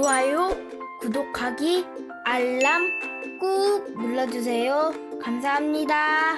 좋아요, 구독하기, 알람 꾹 눌러주세요. 감사합니다.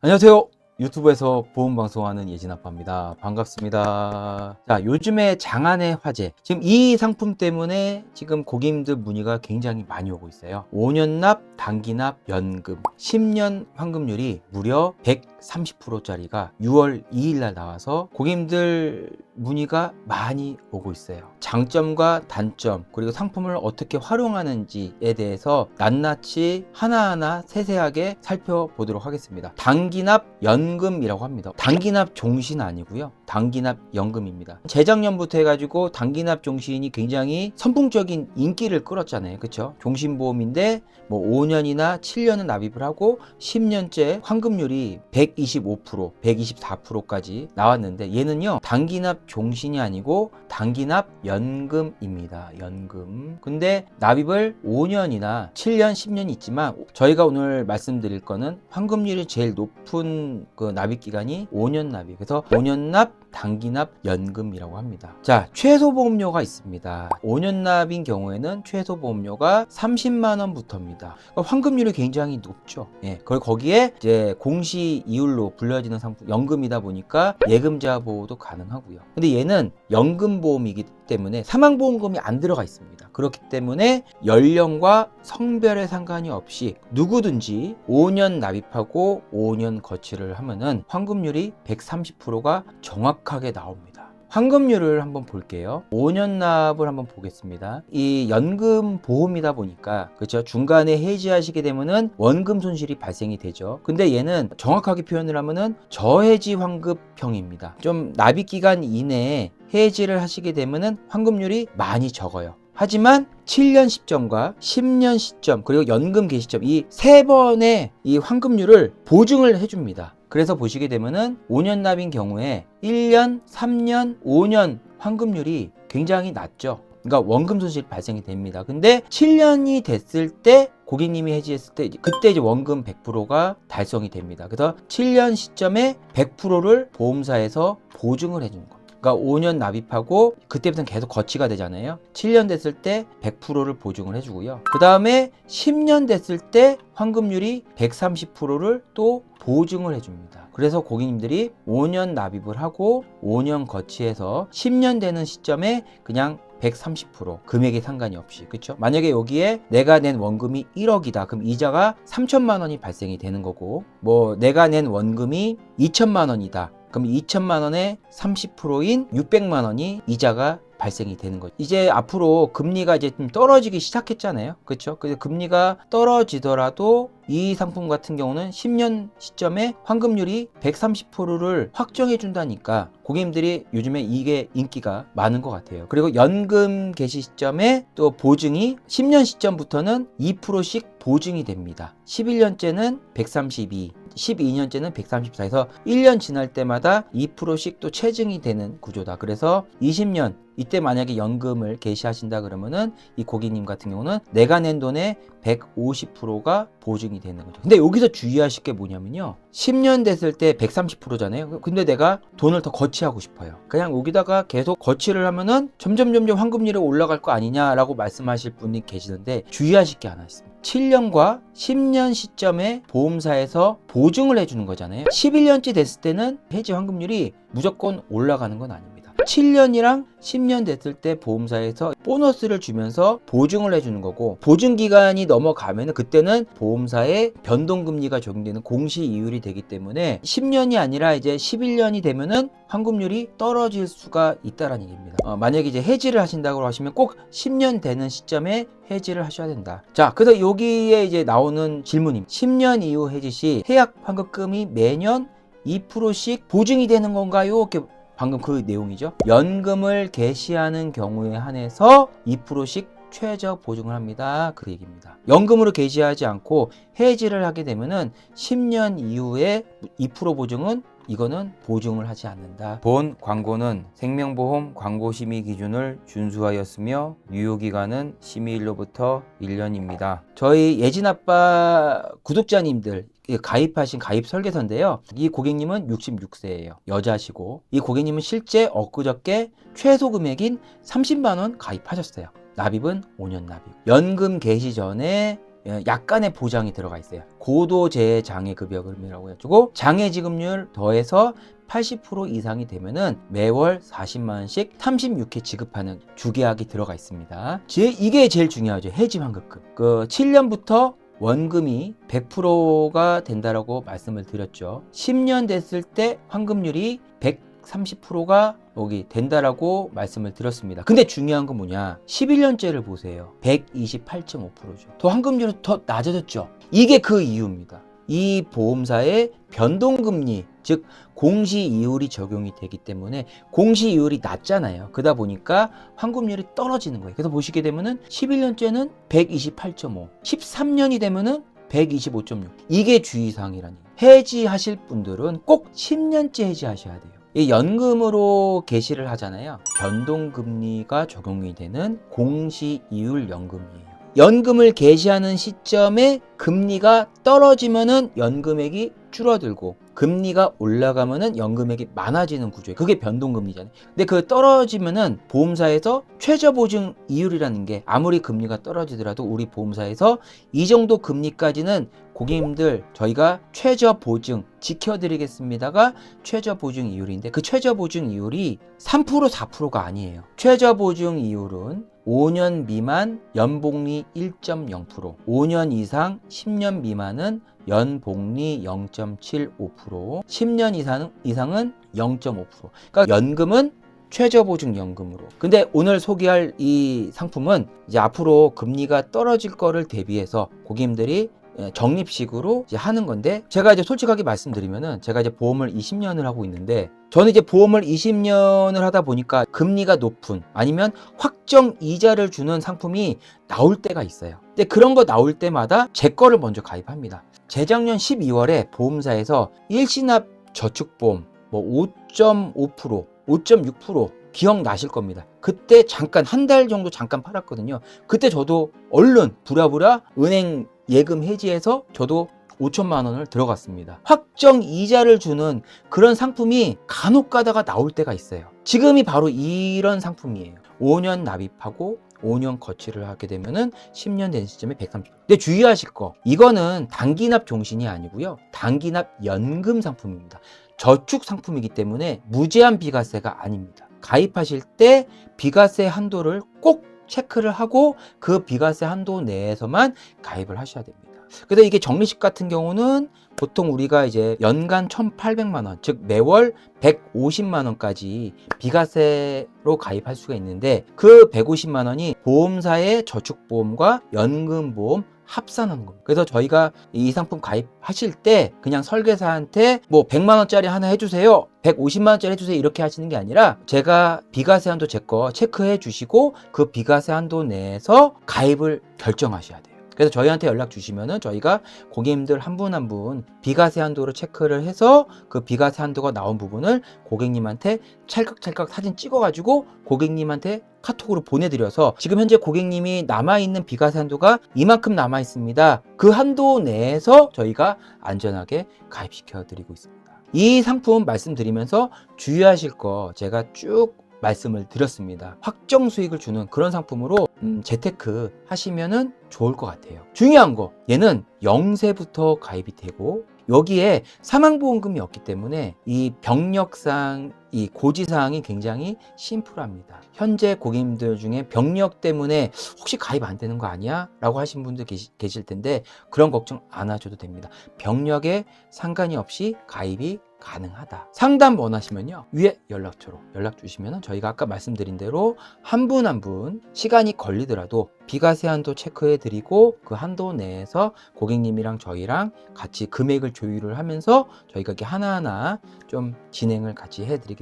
안녕하세요. 유튜브에서 보험 방송하는 예진 아빠입니다. 반갑습니다. 자, 요즘에 장안의 화제. 지금 이 상품 때문에 지금 고객님들 문의가 굉장히 많이 오고 있어요. 5년 납, 단기 납, 연금, 10년 환급률이 무려 130%짜리가 6월 2일 날 나와서 고객님들 문의가 많이 오고 있어요. 장점과 단점, 그리고 상품을 어떻게 활용하는지에 대해서 낱낱이 하나하나 세세하게 살펴보도록 하겠습니다. 단기납 연금이라고 합니다. 단기납 종신 아니고요. 단기납 연금입니다. 재작년부터 해가지고 단기납 종신이 굉장히 선풍적인 인기를 끌었잖아요. 그쵸? 종신보험인데 뭐 5년이나 7년은 납입을 하고 10년째 환급률이 125%, 124%까지 나왔는데 얘는요 단기납 종신이 아니고 단기납 연금입니다. 연금. 근데 납입을 5년이나 7년, 10년 있지만 저희가 오늘 말씀드릴 거는 환급률이 제일 높은 그 납입 기간이 5년 납입. 그래서 5년 납, 단기 납, 연금이라고 합니다. 자, 최소 보험료가 있습니다. 5년 납인 경우에는 최소 보험료가 30만 원부터입니다. 그러니까 환급률이 굉장히 높죠. 예. 그리고 거기에 이제 공시 이율로 불려지는 상품 연금이다 보니까 예금자 보호도 가능하고요. 근데 얘는 연금 보험이기 때문에 사망보험금이 안 들어가 있습니다. 그렇기 때문에 연령과 성별에 상관이 없이 누구든지 5년 납입하고 5년 거치를 하면은 환급률이 130%가 정확하게 나옵니다. 환급률을 한번 볼게요. 5년 납을 한번 보겠습니다. 이 연금 보험이다 보니까 그렇죠. 중간에 해지하시게 되면은 원금 손실이 발생이 되죠. 근데 얘는 정확하게 표현을 하면은 저해지 환급형입니다. 좀 납입 기간 이내에 해지를 하시게 되면은 환급률이 많이 적어요. 하지만 7년 시점과 10년 시점 그리고 연금 개시점 이 세 번의 이 환급률을 보증을 해줍니다. 그래서 보시게 되면은 5년 납인 경우에 1년, 3년, 5년 환급률이 굉장히 낮죠. 그러니까 원금 손실 발생이 됩니다. 근데 7년이 됐을 때 고객님이 해지했을 때 그때 이제 원금 100%가 달성이 됩니다. 그래서 7년 시점에 100%를 보험사에서 보증을 해주는 겁니다. 그러니까 5년 납입하고 그때부터는 계속 거치가 되잖아요. 7년 됐을 때 100%를 보증을 해주고요. 그 다음에 10년 됐을 때 환급률이 130%를 또 보증을 해줍니다. 그래서 고객님들이 5년 납입을 하고 5년 거치해서 10년 되는 시점에 그냥 130% 금액에 상관이 없이 그렇죠? 만약에 여기에 내가 낸 원금이 1억이다. 그럼 이자가 3천만 원이 발생이 되는 거고 뭐 내가 낸 원금이 2천만 원이다. 그럼 2천만 원에 30%인 600만 원이 이자가 발생이 되는 거죠. 이제 앞으로 금리가 이제 좀 떨어지기 시작했잖아요. 그렇죠? 그래서 금리가 떨어지더라도 이 상품 같은 경우는 10년 시점에 환급률이 130%를 확정해 준다니까 고객님들이 요즘에 이게 인기가 많은 것 같아요. 그리고 연금 개시 시점에 또 보증이 10년 시점부터는 2%씩 보증이 됩니다. 11년째는 132, 12년째는 134에서 1년 지날 때마다 2%씩 또 체증이 되는 구조다. 그래서 20년 이때 만약에 연금을 개시하신다 그러면은 이 고객님 같은 경우는 내가 낸 돈의 150%가 보증이 되는 거죠. 근데 여기서 주의하실 게 뭐냐면요. 10년 됐을 때 130%잖아요. 근데 내가 돈을 더 거치하고 싶어요. 그냥 여기다가 계속 거치를 하면은 점점 점점 환급률이 올라갈 거 아니냐라고 말씀하실 분이 계시는데 주의하실 게 하나 있습니다. 7년과 10년 시점에 보험사에서 보증을 해주는 거잖아요. 11년째 됐을 때는 해지 환급률이 무조건 올라가는 건 아닙니다. 7년이랑 10년 됐을 때 보험사에서 보너스를 주면서 보증을 해주는 거고 보증 기간이 넘어가면 그때는 보험사의 변동금리가 적용되는 공시 이율이 되기 때문에 10년이 아니라 이제 11년이 되면은 환급률이 떨어질 수가 있다라는 얘기입니다. 어, 만약에 이제 해지를 하신다고 하시면 꼭 10년 되는 시점에 해지를 하셔야 된다. 자, 그래서 여기에 이제 나오는 질문입니다. 10년 이후 해지 시 해약 환급금이 매년 2%씩 보증이 되는 건가요? 이렇게 방금 그 내용이죠. 연금을 개시하는 경우에 한해서 2%씩 최저 보증을 합니다. 그 얘기입니다. 연금으로 개시하지 않고 해지를 하게 되면은 10년 이후에 2% 보증은 이거는 보증을 하지 않는다. 본 광고는 생명보험 광고 심의 기준을 준수하였으며 유효 기간은 심의일로부터 1년입니다. 저희 예진 아빠 구독자님들 가입하신 가입 설계서인데요. 이 고객님은 66세예요. 여자시고 이 고객님은 실제 엊그저께 최소 금액인 30만 원 가입하셨어요. 납입은 5년 납입. 연금 개시 전에 예, 약간의 보장이 들어가 있어요. 고도재해 장애 급여금이라고 해가지고 장애 지급률 더해서 80% 이상이 되면은 매월 40만 원씩 36회 지급하는 주계약이 들어가 있습니다. 제 이게 제일 중요하죠. 해지 환급금. 그 7년부터 원금이 100%가 된다라고 말씀을 드렸죠. 10년 됐을 때 환급률이 130%가 여기 된다라고 말씀을 드렸습니다. 근데 중요한 건 뭐냐? 11년째를 보세요. 128.5%죠. 더 환급률은 더 낮아졌죠. 이게 그 이유입니다. 이 보험사의 변동금리, 즉 공시 이율이 적용이 되기 때문에 공시 이율이 낮잖아요. 그러다 보니까 환급률이 떨어지는 거예요. 그래서 보시게 되면은 11년째는 128.5, 13년이 되면은 125.6. 이게 주의사항이라니. 해지하실 분들은 꼭 10년째 해지하셔야 돼요. 이 연금으로 개시를 하잖아요. 변동금리가 적용이 되는 공시이율 연금이에요. 연금을 개시하는 시점에 금리가 떨어지면은 연금액이 줄어들고 금리가 올라가면은 연금액이 많아지는 구조예요. 그게 변동금리잖아요. 근데 그 떨어지면은 보험사에서 최저 보증 이율이라는 게 아무리 금리가 떨어지더라도 우리 보험사에서 이 정도 금리까지는 고객님들 저희가 최저 보증 지켜드리겠습니다가 최저 보증 이율인데 그 최저 보증 이율이 3% 4%가 아니에요. 최저 보증 이율은 5년 미만 연복리 1.0%, 5년 이상 10년 미만은 연복리 0.75%, 10년 이상, 이상은 0.5%. 그러니까 연금은 최저보증연금으로. 근데 오늘 소개할 이 상품은 이제 앞으로 금리가 떨어질 거를 대비해서 고객님들이 예, 적립식으로 이제 하는 건데 제가 이제 솔직하게 말씀드리면은 제가 이제 보험을 20년을 하고 있는데 저는 이제 보험을 20년을 하다 보니까 금리가 높은 아니면 확정 이자를 주는 상품이 나올 때가 있어요. 근데 그런 거 나올 때마다 제 거를 먼저 가입합니다. 재작년 12월에 보험사에서 일시납 저축보험 뭐 5.5%, 5.6% 기억나실 겁니다. 그때 잠깐 한 달 정도 잠깐 팔았거든요. 그때 저도 얼른 부랴부랴 은행 예금 해지해서 저도 5천만 원을 들어갔습니다. 확정 이자를 주는 그런 상품이 간혹 가다가 나올 때가 있어요. 지금이 바로 이런 상품이에요. 5년 납입하고 5년 거치를 하게 되면은 10년 된 시점에 130. 근데 주의하실 거. 이거는 단기납 종신이 아니고요. 단기납 연금 상품입니다. 저축 상품이기 때문에 무제한 비과세가 아닙니다. 가입하실 때 비과세 한도를 꼭 체크를 하고 그 비과세 한도 내에서만 가입을 하셔야 됩니다. 그래서 이게 정리식 같은 경우는 보통 우리가 이제 연간 1,800만 원, 즉 매월 150만 원까지 비과세로 가입할 수가 있는데 그 150만 원이 보험사의 저축보험과 연금보험 합산하는 겁니다. 그래서 저희가 이 상품 가입하실 때 그냥 설계사한테 뭐 100만 원짜리 하나 해주세요. 150만 원짜리 해주세요. 이렇게 하시는 게 아니라 제가 비과세 한도 제 거 체크해 주시고 그 비과세 한도 내에서 가입을 결정하셔야 돼요. 그래서 저희한테 연락 주시면은 저희가 고객님들 한 분 한 분 비과세 한도를 체크를 해서 그 비과세 한도가 나온 부분을 고객님한테 찰칵찰칵 사진 찍어가지고 고객님한테 카톡으로 보내드려서 지금 현재 고객님이 남아있는 비과세 한도가 이만큼 남아있습니다. 그 한도 내에서 저희가 안전하게 가입시켜 드리고 있습니다. 이 상품 말씀드리면서 주의하실 거 제가 쭉 말씀을 드렸습니다. 확정 수익을 주는 그런 상품으로 음, 재테크 하시면은 좋을 것 같아요. 중요한 거 얘는 0세부터 가입이 되고 여기에 사망보험금이 없기 때문에 이 병력상 이 고지사항이 굉장히 심플합니다. 현재 고객님들 중에 병력 때문에 혹시 가입 안 되는 거 아니야? 라고 하신 분들 계시, 계실 텐데 그런 걱정 안 하셔도 됩니다. 병력에 상관이 없이 가입이 가능하다. 상담 원하시면요. 위에 연락처로 연락 주시면 저희가 아까 말씀드린 대로 한 분 한 분 시간이 걸리더라도 비과세 한도 체크해 드리고 그 한도 내에서 고객님이랑 저희랑 같이 금액을 조율을 하면서 저희가 이렇게 하나하나 좀 진행을 같이 해 드리겠습니다.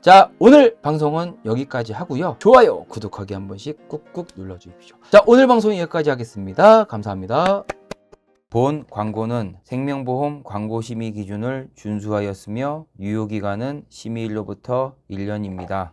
자, 오늘 방송은 여기까지 하고요. 좋아요, 구독하기 한 번씩 꾹꾹 눌러 주십시오. 자, 오늘 방송은 여기까지 하겠습니다. 감사합니다. 본 광고는 생명보험 광고 심의 기준을 준수하였으며 유효 기간은 심의일로부터 1년입니다.